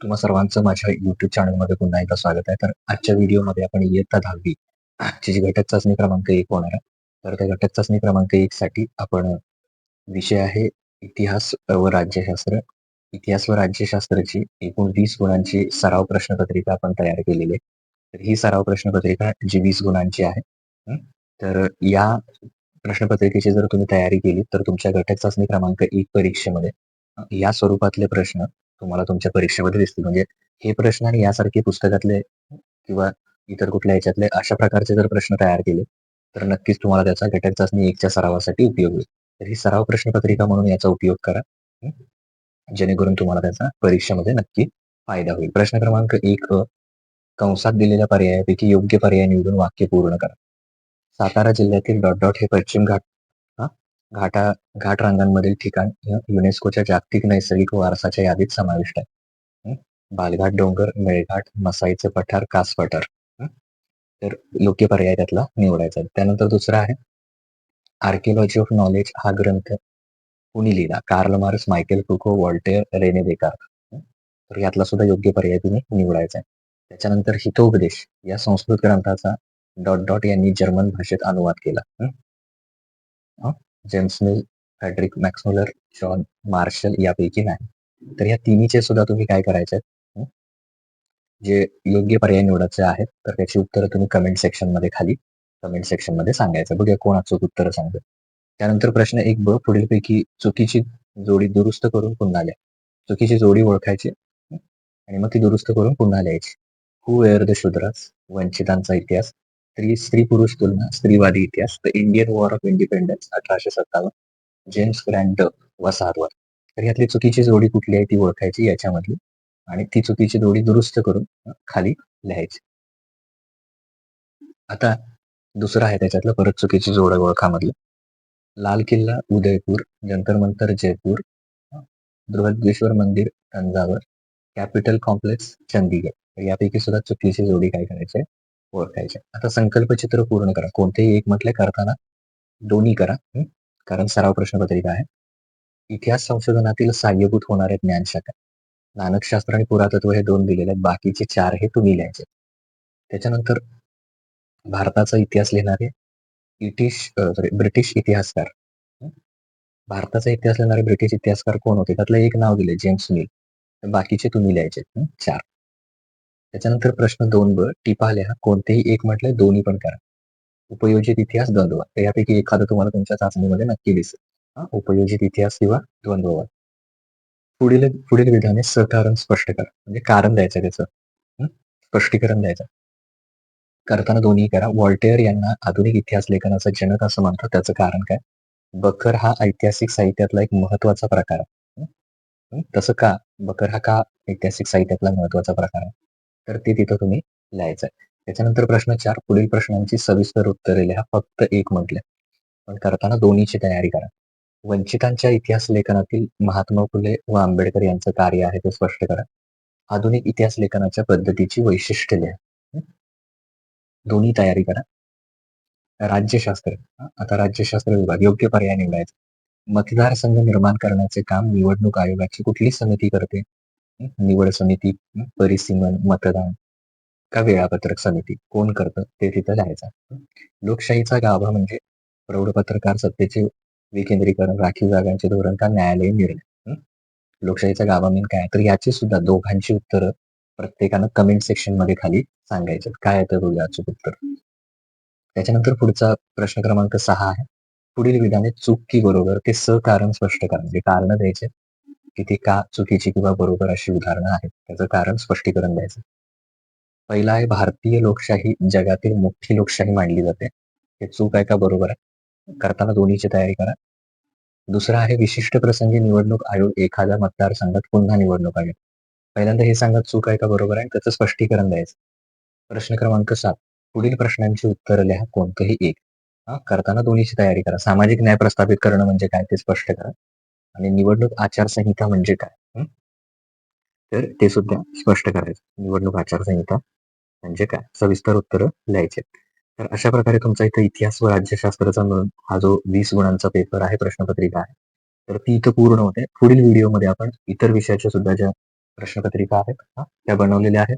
तुम्हा सर्वांचं माझ्या युट्यूब चॅनलमध्ये पुन्हा एकदा स्वागत आहे. तर आजच्या व्हिडिओमध्ये आपण इयत्ता 10वी ची जी घटक चाचणी क्रमांक एक होणार आहे. तर त्या घटक चाचणी क्रमांक एक साठी आपण विषय आहे इतिहास व राज्यशास्त्र. इतिहास व राज्यशास्त्राची एकूण वीस गुणांची सराव प्रश्नपत्रिका आपण तयार केलेली आहे. तर ही सराव प्रश्नपत्रिका जी वीस गुणांची आहे. तर या प्रश्नपत्रिकेची जर तुम्ही तयारी केली तर तुमच्या घटक चाचणी क्रमांक एक परीक्षेमध्ये या स्वरूपातले प्रश्न तुम्हाला तुमच्या परीक्षेमध्ये दिसतील. म्हणजे हे प्रश्न आणि यासारखे पुस्तकातले किंवा इतर कुठल्या ह्याच्यातले अशा प्रकारचे जर प्रश्न तयार केले, तर नक्कीच तुम्हाला त्याचा घटक चाचणी एकच्या सरावासाठी उपयोग होईल. तर ही सराव प्रश्नपत्रिका म्हणून याचा उपयोग करा. जेणेकरून तुम्हाला त्याचा परीक्षेमध्ये नक्की फायदा होईल. प्रश्न क्रमांक एक कंसात दिलेल्या पर्यायापैकी योग्य पर्याय निवडून वाक्य पूर्ण करा. सातारा जिल्ह्यातील डॉट डॉट हे पश्चिम घाट घाटा घाट रांगांमधील ठिकाण युनेस्कोच्या जागतिक नैसर्गिक वारसाच्या यादीत समाविष्ट आहे. बालघाट डोंगर, मेळघाट, मसाईचे पठार, कास पठार. तर योग्य पर्याय त्यातला निवडायचा त्यानंतर दुसरा आहे आर्किओलॉजी ऑफ नॉलेज हा ग्रंथ कुणी लिहिला? Karl Marx Michel Foucault, Voltaire, Rene Descartes तर यातला सुद्धा योग्य पर्याय तुम्ही निवडायचा आहे. त्याच्यानंतर हितोपदेश या संस्कृत ग्रंथाचा डॉट डॉट यांनी जर्मन भाषेत अनुवाद केला. James Mill, Friedrich Max Muller, John Marshall यापैकी नाही. तर या तिन्हीचे सुद्धा तुम्ही काय करायचे आहेत? जे योग्य पर्याय निवडायचे आहेत, तर त्याची उत्तरं तुम्ही कमेंट सेक्शनमध्ये खाली कमेंट सेक्शनमध्ये सांगायचं. बघूया कोण अचूक उत्तरं सांगतो त्यानंतर प्रश्न एक ब पुढीलपैकी चुकीची जोडी दुरुस्त करून पुन्हा लिहा. चुकीची जोडी ओळखायची आणि मग ती दुरुस्त करून पुन्हा लिहायची. Who were the Shudras? वंचितांचा इतिहास. स्त्री स्त्री-पुरुष तुलना, स्त्रीवादी इतिहास, the Indian war of independence 1857, James Grant वसारवर तर यातली चुकीची जोडी कुठली आहे ती ओळखायची याच्यामधली आणि ती चुकीची जोडी दुरुस्त करून खाली लिहायची. आता दुसरं आहे त्याच्यातलं परत चुकीची जोड ओळखामधलं. लाल किल्ला उदयपूर, जंतर मंतर जयपूर, बृहद्वेश्वर मंदिर तंजावर, कॅपिटल कॉम्प्लेक्स चंदीगड. यापैकी सुद्धा चुकीची जोडी काय करायची आहे? ओळखायचे आता आता संकल्पचित्र पूर्ण करा. कोणतेही एक म्हटले करताना दोन्ही करा. कारण सराव प्रश्नपत्रिका आहे. इतिहास संशोधनातील सहाय्यभूत होणारे ज्ञानशाखा. नानकशास्त्र आणि पुरातत्व हे दोन दिलेले आहेत. बाकीचे चार हे तुम्ही लिहायचे. त्याच्यानंतर भारताचा इतिहास लिहिणारे ब्रिटिश सॉरी ब्रिटिश इतिहासकार. भारताचा इतिहास लिहिणारे ब्रिटिश इतिहासकार कोण होते? त्यातलं एक नाव दिलंय जेम्स मिल. बाकीचे तुम्ही लिहायचे. चार त्याच्यानंतर प्रश्न दोन ब टिपाल्या कोणतेही एक म्हटलंय दोन्ही पण करा. उपयोजित इतिहास, द्वंद्ववाद. तर यापैकी एखादं तुम्हाला तुमच्या चाचणीमध्ये नक्की दिसेल. उपयोजित इतिहास किंवा द्वंद्ववाद. पुढील पुढील विधाने सकारण स्पष्ट करा. म्हणजे कारण द्यायचं त्याचं. स्पष्टीकरण द्यायचं. करताना दोन्ही करा. वॉल्टेअर यांना आधुनिक इतिहास लेखनाचा जनक असं म्हणतात. त्याचं कारण काय? बकर हा ऐतिहासिक साहित्यातला एक महत्त्वाचा प्रकार आहे. तसं का? बकर हा का ऐतिहासिक साहित्यातला महत्त्वाचा प्रकार आहे? तर ते तिथं तुम्ही लिहायचं आहे. त्याच्यानंतर प्रश्न चार पुढील प्रश्नांची सविस्तर उत्तरे लिहा. फक्त एक म्हटलं पण करताना दोन्हीची तयारी करा. वंचितांच्या इतिहास लेखनातील महात्मा फुले व आंबेडकर यांचं कार्य आहे ते स्पष्ट करा. आधुनिक इतिहास लेखनाच्या पद्धतीची वैशिष्ट्य लिहा. दोन्ही तयारी करा. राज्यशास्त्र. आता राज्यशास्त्र विभाग योग्य पर्याय निवडायचा. मतदारसंघ निर्माण करण्याचे काम निवडणूक आयोगाची कुठली समिती करते? निवड समिती, परिसीमन, मतदान का वेळापत्रक समिती? कोण करतं? ते तिथं लिहायचं. लोकशाहीचा गाभा म्हणजे प्रौढ पत्रकार सत्तेचे विकेंद्रीकरण, राखीव जागांचे धोरण का न्यायालयीन निर्णय? लोकशाहीचा गाभा म्हणजे काय तर याची सुद्धा दोघांची उत्तरं प्रत्येकानं कमेंट सेक्शनमध्ये खाली सांगायचे. काय तर बघूया उत्तर. त्याच्यानंतर पुढचा प्रश्न क्रमांक सहा आहे. पुढील विधाने चूक की बरोबर ते सकारण स्पष्ट करा. म्हणजे कारण द्यायचे की ती का चुकीची किंवा बरोबर अशी उदाहरणं आहेत. त्याचं कारण स्पष्टीकरण द्यायचं. पहिला आहे भारतीय लोकशाही जगातील मोठी लोकशाही मानली जाते. हे चूक आहे का बरोबर आहे? करताना दोन्हीची तयारी करा. दुसरा आहे विशिष्ट प्रसंगी निवडणूक आयोग एखाद्या मतदारसंघात पुन्हा निवडणूक आयोग. पहिल्यांदा हे सांगा चूक आहे का बरोबर आहे? त्याचं स्पष्टीकरण द्यायचं. प्रश्न क्रमांक सात पुढील प्रश्नांची उत्तरं लिहा कोणतंही एक. करताना दोन्हीची तयारी करा. सामाजिक न्याय प्रस्थापित करणं म्हणजे काय ते स्पष्ट करा. आणि निवडणूक आचारसंहिता म्हणजे काय? तर ते सुद्धा स्पष्ट करायचं. निवडणूक आचारसंहिता म्हणजे काय? सविस्तर उत्तरं लिहायचे तर अशा प्रकारे तुमचा इथं इतिहास व राज्यशास्त्राचा मिळून हा जो वीस गुणांचा पेपर आहे, प्रश्नपत्रिका आहे. तर ती इथं पूर्ण होते. पुढील व्हिडिओमध्ये आपण इतर विषयाच्या सुद्धा ज्या प्रश्नपत्रिका आहेत त्या बनवलेल्या आहेत.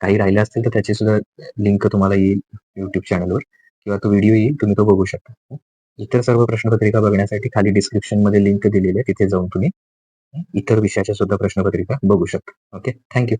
काही राहिल्या असतील तर त्याची सुद्धा लिंक तुम्हाला येईल युट्यूब चॅनलवर किंवा तो व्हिडिओ येईल तुम्ही तो बघू शकता. इतर सर्व प्रश्नपत्रिका बघण्यासाठी खाली डिस्क्रिप्शनमध्ये लिंक दिलेली आहे. तिथे जाऊन तुम्ही इतर विषयाच्या सुद्धा प्रश्नपत्रिका बघू शकता. ओके. थँक्यू